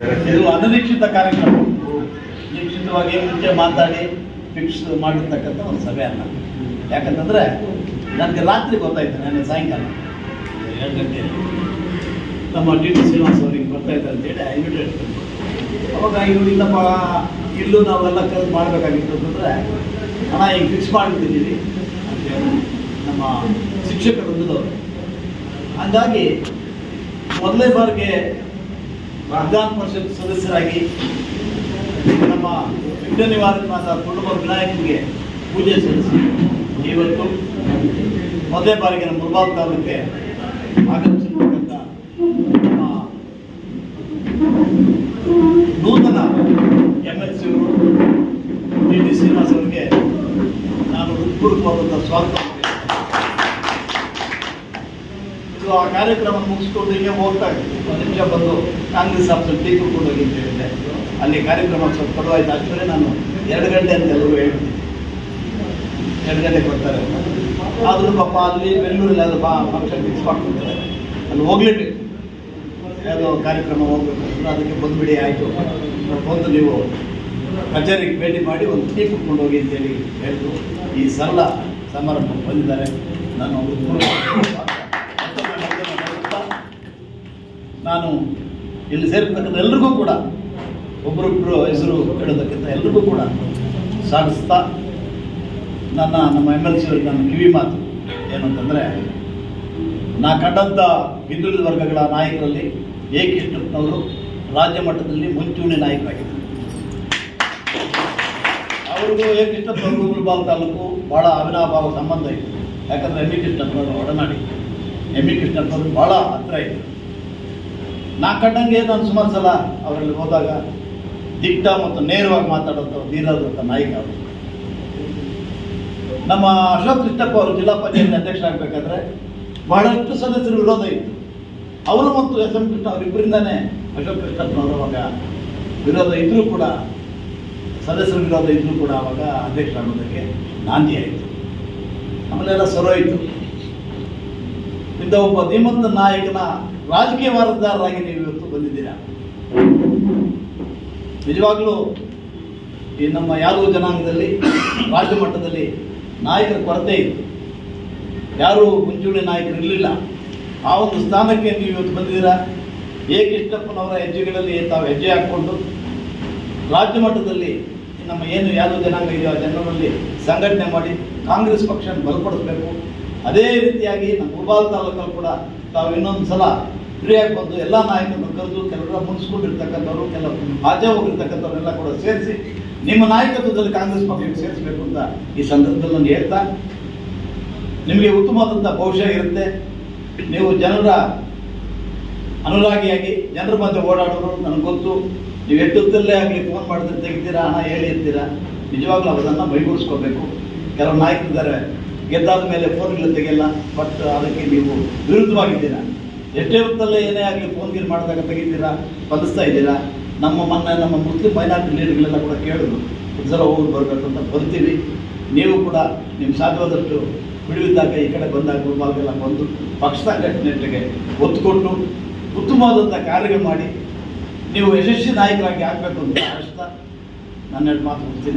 ಇದು ಅನಿರೀಕ್ಷಿತ ಕಾರ್ಯಕ್ರಮ. ನಿರೀಕ್ಷಿತವಾಗಿ ಮುಂಚೆ ಮಾತಾಡಿ ಫಿಕ್ಸ್ ಮಾಡಿರ್ತಕ್ಕಂಥ ಒಂದು ಸಭೆ ಅಲ್ಲ. ಯಾಕಂತಂದರೆ ನನಗೆ ರಾತ್ರಿ ಗೊತ್ತಾಯ್ತು, ನೆನ್ನೆ ಸಾಯಂಕಾಲ. ಎರಡು ಗಂಟೆಯಲ್ಲಿ ನಮ್ಮ ಟಿ ಟಿ ಶ್ರೀನಿವಾಸ್ ಅವ್ರಿಗೆ ಬರ್ತಾ ಇದ್ದಾರೆ ಅಂತೇಳಿ ಇನ್ವಿಟೇಟ್ ಅವಾಗ ಇವರು ಇಲ್ಲಪ್ಪ ಇಲ್ಲೂ ನಾವೆಲ್ಲ ಕೆಲಸ ಮಾಡಬೇಕಾಗಿತ್ತು ಅಂತಂದರೆ ಹಣ ಈಗ ಫಿಕ್ಸ್ ಮಾಡಿಬಿಟ್ಟಿದ್ದೀವಿ ಅಂತೇಳಿ ನಮ್ಮ ಶಿಕ್ಷಕರು ಹಂಗಾಗಿ ಮೊದಲನೇ ಬಾರಿಗೆ ವಿಧಾನ ಪರಿಷತ್ ಸದಸ್ಯರಾಗಿ ನಮ್ಮ ವಿಘ್ನ ಮಾತ ಕುಟುಂಬ ವಿನಾಯಕನಿಗೆ ಪೂಜೆ ಸಲ್ಲಿಸಿ. ಇವತ್ತು ಮೊದಲೇ ಬಾರಿಗೆ ನಮ್ಮ ಮುಲ್ಬಾಗ್ ತಾಲೂಕಿಗೆ ಆಗಮಿಸಿರ್ತಕ್ಕಂಥ ನಮ್ಮ ನೂತನ M L C D Srinivas ಅವರಿಗೆ ನಾನು ಹೃತ್ಪೂರ್ವಕವಾದಂಥ ಸ್ವಾಗತ. ಇದು ಆ ಕಾರ್ಯಕ್ರಮ ಮುಗಿಸ್ಕೊಂಡು ಹಿಂಗೆ ಹೋಗ್ತಾ ಇದ್ದೀವಿ ಒಂದು ನಿಮಿಷ ಬಂದು ಕಾಂಗ್ರೆಸ್ ಆಫೀಸಲ್ಲಿ ಟೀ ಅಂತ ಹೇಳಿದ್ದೆ ಅಲ್ಲಿ ಕಾರ್ಯಕ್ರಮ ಸ್ವಲ್ಪ ಪರವಾಯಿತು ಆಕ್ಚುಲಿ ನಾನು ಎರಡು ಗಂಟೆ ಅಂತ ಎಲ್ಲರೂ ಹೇಳ್ತೀನಿ ಎರಡು ಗಂಟೆ ಕೊಡ್ತಾರೆ ಆದರೂ ಪಾಪ ಅಲ್ಲಿ ಬೆಂಗಳೂರಲ್ಲಿ ಅದು ಬಾ ಫಂಕ್ಷನ್ ಫಿಕ್ಸ್ ಮಾಡ್ಕೊತಾರೆ. ಅಲ್ಲಿ ಹೋಗ್ಲೇಬೇಕು. ಯಾವುದೋ ಕಾರ್ಯಕ್ರಮ ಹೋಗ್ಬೇಕು ಅದಕ್ಕೆ ಬಂದುಬಿಡಿ, ಆಯಿತು. ಬಂದು ನೀವು ಕಚೇರಿಗೆ ಭೇಟಿ ಮಾಡಿ ಒಂದು ಟೀ ಕುಟ್ಕೊಂಡು ಹೋಗಿ ಅಂತೇಳಿ ಹೇಳಿದ್ರು ಈ ಸರಳ ಸಮಾರಂಭಕ್ಕೆ ಬಂದಿದ್ದಾರೆ. ನಾನು ನಾನು ಇಲ್ಲಿ ಸೇರಿರ್ತಕ್ಕಂಥ ಎಲ್ರಿಗೂ ಕೂಡ ಒಬ್ಬರೊಬ್ಬರು ಹೆಸರು ಹೇಳೋದಕ್ಕಿಂತ ಎಲ್ರಿಗೂ ಕೂಡ ಸಾಗಿಸ್ತಾ ನನ್ನ, ನಮ್ಮ ಎಂ ಎಲ್ ಸಿ ಅವ್ರಿಗೆ ನನ್ನ ಕಿವಿ ಮಾತು ಏನಂತಂದರೆ, ನಾ ಕಂಡಂಥ ಹಿಂದುಳಿದ ವರ್ಗಗಳ ನಾಯಕರಲ್ಲಿ ಎ ಕೃಷ್ಣಪ್ಪನವರು ರಾಜ್ಯ ಮಟ್ಟದಲ್ಲಿ ಮುಂಚೂಣಿ ನಾಯಕರಾಗಿದ್ದರು. ಅವ್ರಿಗೂ ಎ ಕೃಷ್ಣಪ್ಪನವ್ರಿಗೂ ಮುಲ್ಬಾಲ್ ತಾಲೂಕು ಭಾಳ ಅವಿನಾಭಾವ ಸಂಬಂಧ ಇತ್ತು ಯಾಕಂದರೆ ಎಂ ಇ ಕೃಷ್ಣಪ್ಪನವರು ಒಡನಾಡಿ. ಎಂ ಇ ಕೃಷ್ಣಪ್ಪನವರು ಭಾಳ ಹತ್ರ ಇತ್ತು ನಾ ಕಂಡಂಗೆ ನಾನು ಸುಮಾರು ಸಲ ಅವರಲ್ಲಿ ಹೋದಾಗ ದಿಟ್ಟ ಮತ್ತು ನೇರವಾಗಿ ಮಾತಾಡೋದು ನೀರಾದಂಥ ನಾಯಕ ಅವರು. ನಮ್ಮ ಅಶೋಕ್ ಕೃಷ್ಣಪ್ಪ ಅವರು ಜಿಲ್ಲಾ ಪಂಚಾಯತ್ ಅಧ್ಯಕ್ಷರಾಗಬೇಕಾದ್ರೆ ಬಹಳಷ್ಟು ಸದಸ್ಯರು ವಿರೋಧ ಇತ್ತು. ಅವರು ಮತ್ತು ಎಸ್ ಎಂ ಕೃಷ್ಣ ಅವರಿಬ್ಬರಿಂದಾನೇ ಅಶೋಕ್ ಕೃಷ್ಣಪ್ಪನವರು ಅವಾಗ ವಿರೋಧ ಇದ್ದರೂ ಕೂಡ, ಸದಸ್ಯರ ವಿರೋಧ ಇದ್ದರೂ ಕೂಡ ಅವಾಗ ಅಧ್ಯಕ್ಷರಾಗೋದಕ್ಕೆ ನಾಂದಿ ಆಯಿತು. ಆಮೇಲೆ ಎಲ್ಲ ಸರೋಯಿತು ಇಂಥ ಒಬ್ಬ ಧೀಮಂತ ನಾಯಕನ ರಾಜಕೀಯ ವಾರದಾರರಾಗಿ ನೀವು ಇವತ್ತು ಬಂದಿದ್ದೀರಾ? ನಿಜವಾಗ್ಲೂ ಈ ನಮ್ಮ ಯಾರು ಜನಾಂಗದಲ್ಲಿ, ರಾಜ್ಯ ಮಟ್ಟದಲ್ಲಿ ನಾಯಕರ ಕೊರತೆ ಇತ್ತು ಯಾರೂ ಮುಂಚೂಣಿ ನಾಯಕರು ಇರಲಿಲ್ಲ ಆ ಒಂದು ಸ್ಥಾನಕ್ಕೆ ನೀವು ಇವತ್ತು ಬಂದಿದ್ದೀರಾ? ಎ ಕೃಷ್ಣಪ್ಪನವರ ಹೆಜ್ಜೆಗಳಲ್ಲಿ ತಾವು ಹೆಜ್ಜೆ ಹಾಕ್ಕೊಂಡು ರಾಜ್ಯ ಮಟ್ಟದಲ್ಲಿ ನಮ್ಮ ಏನು ಯಾರು ಜನಾಂಗ ಇದೆಯೋ ಜನರಲ್ಲಿ ಸಂಘಟನೆ ಮಾಡಿ ಕಾಂಗ್ರೆಸ್ ಪಕ್ಷ ಬಲಪಡಿಸಬೇಕು ಅದೇ ರೀತಿಯಾಗಿ ನಮ್ಮ ಗುರುಬಾಲ್ ತಾಲೂಕಲ್ಲಿ ಕೂಡ ತಾವು ಇನ್ನೊಂದು ಸಲ ಫ್ರೀಯಾಗಿ ಬಂದು ಎಲ್ಲ ನಾಯಕರನ್ನು ಕರೆದು ಕೆಲವರ ಮುನ್ಸ್ಕೊಂಡಿರ್ತಕ್ಕಂಥವ್ರು, ಕೆಲವು ಆಚೆ ಹೋಗಿರ್ತಕ್ಕಂಥವ್ರನ್ನೆಲ್ಲ ಕೂಡ ಸೇರಿಸಿ ನಿಮ್ಮ ನಾಯಕತ್ವದಲ್ಲಿ ಕಾಂಗ್ರೆಸ್ ಪಕ್ಷಕ್ಕೆ ಸೇರಿಸಬೇಕು ಅಂತ ಈ ಸಂದರ್ಭದಲ್ಲಿ ನಾನು ಹೇಳ್ತಾ, ನಿಮಗೆ ಉತ್ತಮವಾದಂಥ ಭವಿಷ್ಯ ಇರುತ್ತೆ. ನೀವು ಜನರ ಅನುರಾಗಿಯಾಗಿ ಜನರ ಮಧ್ಯೆ ಓಡಾಡೋರು ನನಗೆ ಗೊತ್ತು. ನೀವು ಎಟ್ಟುತ್ತಲ್ಲೇ ಆಗಲಿ ಫೋನ್ ಮಾಡಿದ್ರೆ ತೆಗಿತೀರಾ ಹಣ ಹೇಳಿ ಇರ್ತೀರಾ ನಿಜವಾಗ್ಲೂ ಅದನ್ನು ಮೈಗೂಡಿಸ್ಕೋಬೇಕು. ಕೆಲವು ನಾಯಕರಿದ್ದಾರೆ ಗೆದ್ದಾದ ಮೇಲೆ ಫೋನ್ಗಳು ತೆಗೆಯಲ್ಲ ಬಟ್ ಅದಕ್ಕೆ ನೀವು ವಿರುದ್ಧವಾಗಿದ್ದೀರಾ? ಎಷ್ಟೇ ಹೊತ್ತಲ್ಲೇ ಏನೇ ಆಗಲಿ ಫೋನ್ ಗೀನ್ ಮಾಡಿದಾಗ ತೆಗಿತೀರಾ? ಸ್ಪಂದಿಸ್ತಾ ಇದ್ದೀರಾ? ನಮ್ಮ ಮೊನ್ನೆ, ನಮ್ಮ ಮುಸ್ಲಿಂ ಮೈನಾರಿಟಿ ಲೀಡರ್ಗಳೆಲ್ಲ ಕೂಡ ಕೇಳಿದ್ರು ಒಂದು ಸಲ ಹೋಗಿ ಬರಬೇಕು ಅಂತ ಬರ್ತೀವಿ ನೀವು ಕೂಡ ನಿಮ್ಮ ಸಾಧ್ಯವಾದಷ್ಟು ಬಿಡುವಿದ್ದಾಗ ಈ ಕಡೆ ಬಂದಾಗ ಗುರುಬಾಗೆಲ್ಲ ಬಂದು ಪಕ್ಷ ಸಂಘಟನೆಗೆ ಒತ್ತು ಕೊಟ್ಟು ಉತ್ತಮವಾದಂಥ ಕಾರ್ಯ ಮಾಡಿ, ನೀವು ಯಶಸ್ವಿ ನಾಯಕರಾಗಿ ಆಗಬೇಕು ಅಂತ ಅಷ್ಟ ನನ್ನ ಮಾತು ಹೆಚ್ಚಿನ